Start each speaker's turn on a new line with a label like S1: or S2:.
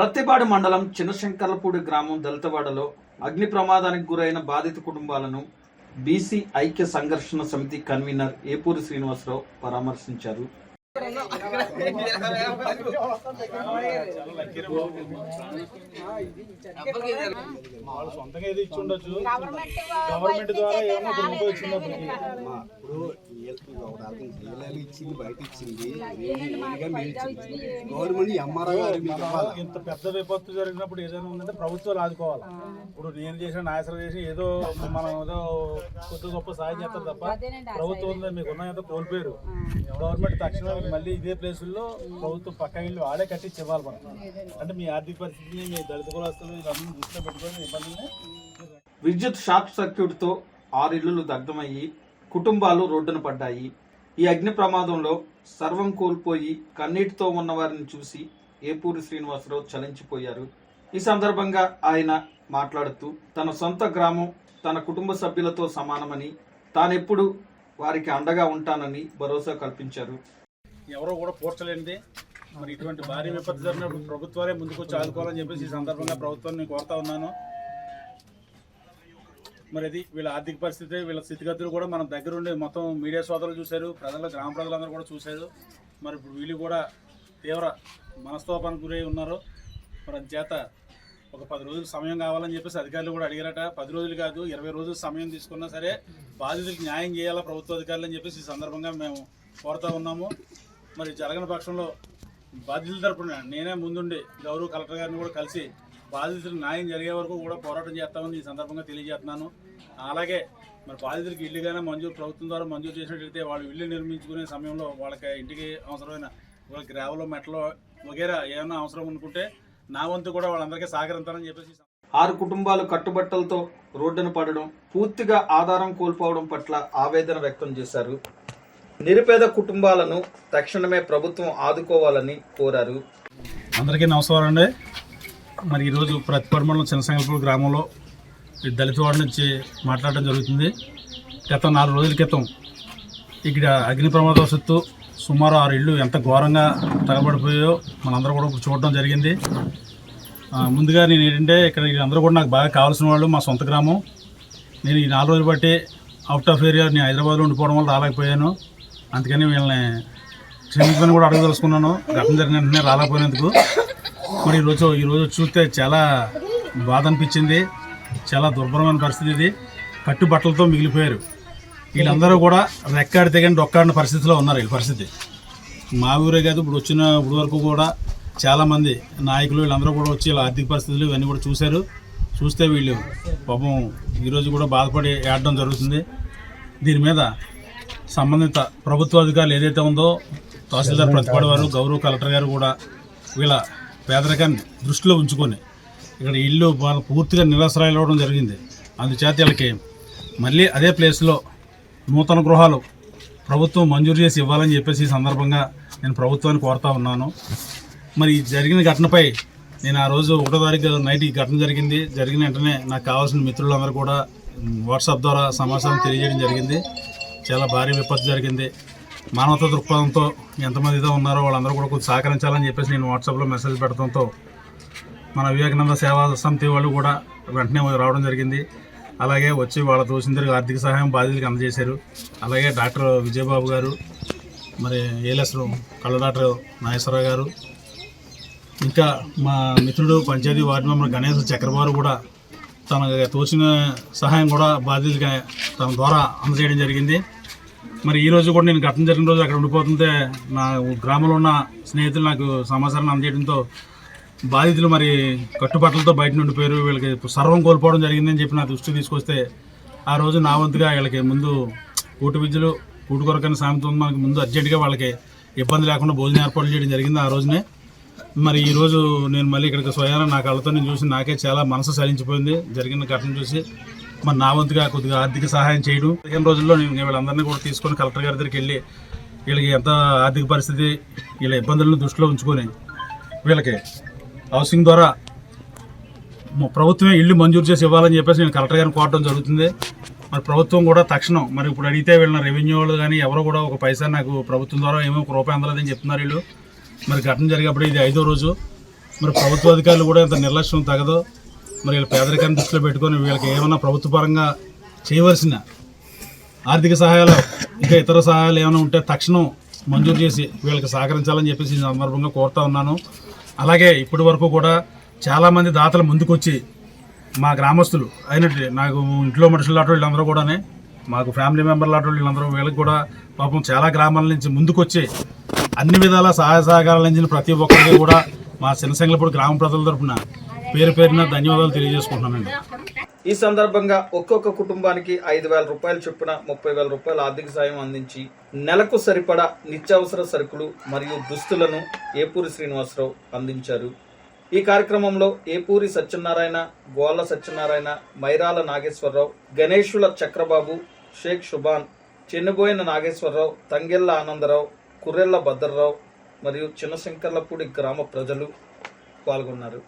S1: ప్రత్తిపాడు మండలం చిన్నశంకర్లపూడి గ్రామం దళితవాడలో అగ్ని ప్రమాదానికి గురైన బాధిత కుటుంబాలను బీసీ ఐక్య సంఘర్షణ సమితి కన్వీనర్ ఏపూరి శ్రీనివాసరావు పరామర్శించారు.
S2: వాళ్ళు సొంతంగా ఏది ఇచ్చి ఉండొచ్చు గవర్నమెంట్ ద్వారా ఏమన్నా ఒక రూపాయి ఇచ్చింది అప్పటికి
S3: బయట ఇచ్చింది గవర్నమెంట్ ఎంఆర్ఓ గారు
S2: ఇంత పెద్ద విపత్తు జరిగినప్పుడు ఏదైనా ఉందంటే ప్రభుత్వాలు ఆదుకోవాలి. ఇప్పుడు నేను చేసిన నాయసరం చేసి ఏదో మనం ఏదో కొద్ది గొప్ప సాయం చేస్తాం తప్ప ప్రభుత్వం మీకు ఉన్న కోల్పోయారు. గవర్నమెంట్ తక్షణం మళ్ళీ ఇదే ప్లేసుల్లో ప్రభుత్వం పక్క ఇల్లు ఆడే కట్టించి ఇవ్వాలి మనం. అంటే మీ ఆర్థిక పరిస్థితిని మీ దళిత కులస్తులు ఇవన్నీ దృష్టిలో పెట్టుకొని ఇబ్బందిని
S1: విద్యుత్ షార్ట్ సర్క్యూట్తో ఆరు ఇళ్ళు దగ్ధమయ్యి కుటుంబాలు రోడ్డున పడ్డాయి. ఈ అగ్ని ప్రమాదంలో సర్వం కోల్పోయి కన్నీటితో ఉన్న వారిని చూసి ఏపూరి శ్రీనివాసరావు చలించిపోయారు. ఈ సందర్భంగా ఆయన మాట్లాడుతూ తన సొంత గ్రామం తన కుటుంబ సభ్యులతో సమానమని తానెప్పుడు వారికి అండగా ఉంటానని భరోసా కల్పించారు.
S2: ఎవరో కూడా పోర్చలేనిది. మరి ఇటువంటి భారీ విపత్తు జరిగినప్పుడు ప్రభుత్వాలే ముందుకు వచ్చి ఆదుకోవాలని చెప్పేసి ఈ సందర్భంగా ప్రభుత్వాన్ని కోరుతా ఉన్నాను. మరి అది వీళ్ళ ఆర్థిక పరిస్థితి వీళ్ళ స్థితిగతులు కూడా మనం దగ్గరుండి మొత్తం మీడియా సోదరులు చూశారు ప్రజలు గ్రామ ప్రజలందరూ కూడా చూశారు. మరి ఇప్పుడు వీళ్ళు కూడా తీవ్ర మనస్తోపానికి గురై ఉన్నారు. మరి అందుచేత ఒక పది రోజులు సమయం కావాలని చెప్పేసి అధికారులు కూడా అడిగారట. పది రోజులు కాదు ఇరవై రోజులు సమయం తీసుకున్నా సరే బాధితులకు న్యాయం చేయాలా ప్రభుత్వ అధికారులు అని చెప్పేసి ఈ సందర్భంగా మేము కోరుతా ఉన్నాము. మరి జరగని పక్షంలో బాధితుల తరపున నేనే ముందుండి గౌరవ కలెక్టర్ గారిని కూడా కలిసి బాధితులు న్యాయం జరిగే వరకు కూడా పోరాటం చేస్తామని ఈ సందర్భంగా తెలియజేస్తున్నాను. అలాగే మరి బాధితులకు ఇల్లుగానే మంజూరు ప్రభుత్వం ద్వారా మంజూరు చేసినట్లయితే వాళ్ళు ఇల్లు నిర్మించుకునే సమయంలో వాళ్ళకి ఇంటికి అవసరమైన వాళ్ళ గ్రావలో మెట్లో వగేరా ఏమైనా అవసరం అనుకుంటే నా వంతు కూడా వాళ్ళందరికీ సహకరించాలని చెప్పేసి
S1: ఆరు కుటుంబాలు కట్టుబట్టలతో రోడ్డున పడడం పూర్తిగా ఆధారం కోల్పోవడం పట్ల ఆవేదన వ్యక్తం చేశారు. నిరుపేద కుటుంబాలను తక్షణమే ప్రభుత్వం ఆదుకోవాలని కోరారు.
S2: అందరికీ నమస్కారం అండి. మరి ఈరోజు ప్రతిపాడు మండలం చిన్నసంగల్పూర్ గ్రామంలో ఈ దళిత నుంచి మాట్లాడడం జరుగుతుంది. గత నాలుగు రోజుల క్రితం ఇక్కడ అగ్ని ప్రమాదవశత్తు సుమారు ఆరు ఇళ్ళు ఎంత ఘోరంగా తగబడిపోయాయో మనందరూ కూడా చూడడం జరిగింది. ముందుగా నేను ఏంటంటే ఇక్కడ అందరూ కూడా నాకు బాగా కావాల్సిన వాళ్ళు మా సొంత గ్రామం. నేను ఈ నాలుగు రోజులు బట్టి అవుట్ ఆఫ్ ఏరియా నేను హైదరాబాద్లో ఉండిపోవడం వల్ల రాలేకపోయాను. అందుకని వీళ్ళని క్షమించుకొని కూడా అడగదలుచుకున్నాను. ఘటన జరిగిన వెంటనే రాలేకపోయినందుకు. మరి ఈరోజు ఈరోజు చూస్తే చాలా బాధ అనిపించింది. చాలా దుర్భరమైన పరిస్థితి ఇది. కట్టుబట్టలతో మిగిలిపోయారు. వీళ్ళందరూ కూడా రెక్కాడి తెగని డొక్కాడిన పరిస్థితిలో ఉన్నారు వీళ్ళ పరిస్థితి. మా ఊరే కాదు ఇప్పుడు వచ్చిన ఇప్పుడు వరకు కూడా చాలామంది నాయకులు వీళ్ళందరూ కూడా వచ్చి వీళ్ళ ఆర్థిక పరిస్థితులు ఇవన్నీ కూడా చూశారు. చూస్తే వీళ్ళు పాపం ఈరోజు కూడా బాధపడి ఏడడం జరుగుతుంది. దీని మీద సంబంధిత ప్రభుత్వ అధికారులు ఏదైతే ఉందో తహసీల్దార్ ప్రతిపాడు వారు గౌరవ కలెక్టర్ గారు కూడా వీళ్ళ పేదరికాన్ని దృష్టిలో ఉంచుకొని ఇక్కడ ఇల్లు వాళ్ళు పూర్తిగా నిరాశ్రయాలు అవ్వడం జరిగింది. అందుచేత వీళ్ళకి మళ్ళీ అదే ప్లేస్లో నూతన గృహాలు ప్రభుత్వం మంజూరు చేసి ఇవ్వాలని చెప్పేసి ఈ సందర్భంగా నేను ప్రభుత్వాన్ని కోరుతా ఉన్నాను. మరి జరిగిన ఘటనపై నేను ఆ రోజు ఒకటో తారీఖు నైట్ ఈ ఘటన జరిగింది. జరిగిన వెంటనే నాకు కావాల్సిన మిత్రులందరూ కూడా వాట్సాప్ ద్వారా సమాచారం తెలియజేయడం జరిగింది. చాలా భారీ విపత్తు జరిగింది. మానవత దృక్పథంతో ఎంతమంది ఉన్నారో వాళ్ళందరూ కూడా కొంచెం సహకరించాలని చెప్పేసి నేను వాట్సాప్లో మెసేజ్ పెడతంతో మన వివేకానంద సేవా సమితి వాళ్ళు కూడా వెంటనే రావడం జరిగింది. అలాగే వచ్చి వాళ్ళ తోసిందరికి ఆర్థిక సహాయం బాధితులకు అందజేశారు. అలాగే డాక్టర్ విజయబాబు గారు మరి ఏలేశ్వరం కళ్ళ డాక్టర్ నాగేశ్వరరావు గారు ఇంకా మా మిత్రుడు పంచాయతీ వార్డు మెంబర్ గణేష్ చక్రబాబు కూడా తన తోచిన సహాయం కూడా బాధితులకి తన ద్వారా అందజేయడం జరిగింది. మరి ఈ రోజు కూడా నేను ఘటన జరిగిన రోజు అక్కడ ఉండిపోతుంటే నా గ్రామంలో ఉన్న స్నేహితులు నాకు సమాచారం అందజేయడంతో బాధితులు మరి కట్టుబట్టలతో బయట ఉండిపోయారు వీళ్ళకి సర్వం కోల్పోవడం జరిగిందని చెప్పి నా దృష్టి తీసుకొస్తే ఆ రోజు నా వంతుగా వీళ్ళకి ముందు కూటు విద్యలు కూటి కొరకని సామెత ఉంది. మనకి ముందు అర్జెంటుగా వాళ్ళకి ఇబ్బంది లేకుండా భోజనం ఏర్పాటు చేయడం జరిగింది ఆ రోజునే. మరి ఈ రోజు నేను మళ్ళీ ఇక్కడికి స్వయాన నా కళ్ళతో నేను చూసి నాకే చాలా మనసు సలించిపోయింది. జరిగిన ఘటన చూసి మరి నా వంతుగా కొద్దిగా ఆర్థిక సహాయం చేయడం. పదిహేను రోజుల్లో నేను వీళ్ళందరినీ కూడా తీసుకొని కలెక్టర్ గారి దగ్గరికి వెళ్ళి వీళ్ళకి ఎంత ఆర్థిక పరిస్థితి వీళ్ళ ఇబ్బందులను దృష్టిలో ఉంచుకొని వీళ్ళకి హౌసింగ్ ద్వారా ప్రభుత్వమే ఇల్లు మంజూరు చేసి ఇవ్వాలని చెప్పేసి నేను కలెక్టర్ గారిని కోరడం జరుగుతుంది. మరి ప్రభుత్వం కూడా తక్షణం మరి ఇప్పుడు అడిగితే వీళ్ళ రెవెన్యూ వాళ్ళు కానీ ఎవరు కూడా ఒక పైసా నాకు ప్రభుత్వం ద్వారా ఏమో ఒక రూపాయి అందలేదని చెప్తున్నారు వీళ్ళు. మరి ఘటన జరిగేప్పుడు ఇది ఐదో రోజు. మరి ప్రభుత్వ అధికారులు కూడా ఇంత నిర్లక్ష్యం తగదు. మరి వీళ్ళ పేదరికాన్ని దృష్టిలో పెట్టుకొని వీళ్ళకి ఏమైనా ప్రభుత్వ పరంగా చేయవలసిన ఆర్థిక సహాయాలు ఇంకా ఇతర సహాయాలు ఏమైనా ఉంటే తక్షణం మంజూరు చేసి వీళ్ళకి సహకరించాలని చెప్పేసి ఈ సందర్భంగా కోరుతా ఉన్నాను. అలాగే ఇప్పటి వరకు కూడా చాలామంది దాతలు ముందుకొచ్చి మా గ్రామస్తులు అయినట్టు నాకు ఇంట్లో మనుషులు లాంటి వీళ్ళందరూ కూడానే మాకు ఫ్యామిలీ మెంబర్ లాంటి వీళ్ళందరూ వీళ్ళకి కూడా పాపం చాలా గ్రామాల నుంచి ముందుకొచ్చి అన్ని విధాల సహాయ సహకారాలు అందించిన ప్రతి ఒక్కరికి కూడా మా శనసంగలపూడి గ్రామ ప్రజల తరఫున పేరు పేరున ధన్యవాదాలు తెలియజేసుకుంటున్నానండి.
S1: ఈ సందర్భంగా ఒక్కొక్క కుటుంబానికి ఐదు వేల రూపాయలు చొప్పున ముప్పై వేల రూపాయల ఆర్థిక సాయం అందించి నెలకు సరిపడా నిత్యావసర సరుకులు మరియు దుస్తులను ఏపూరి శ్రీనివాసరావు అందించారు. ఈ కార్యక్రమంలో ఏపూరి సత్యనారాయణ గోళ్ళ సత్యనారాయణ మైరాల నాగేశ్వరరావు గణేశుల చక్రబాబు షేక్ షుబాన్ చెన్నుబోయిన నాగేశ్వరరావు తంగెళ్ళ ఆనందరావు కుర్రెళ్ళ భద్రరావు మరియు చిన్నశంకర్లపూడి గ్రామ ప్రజలు పాల్గొన్నారు.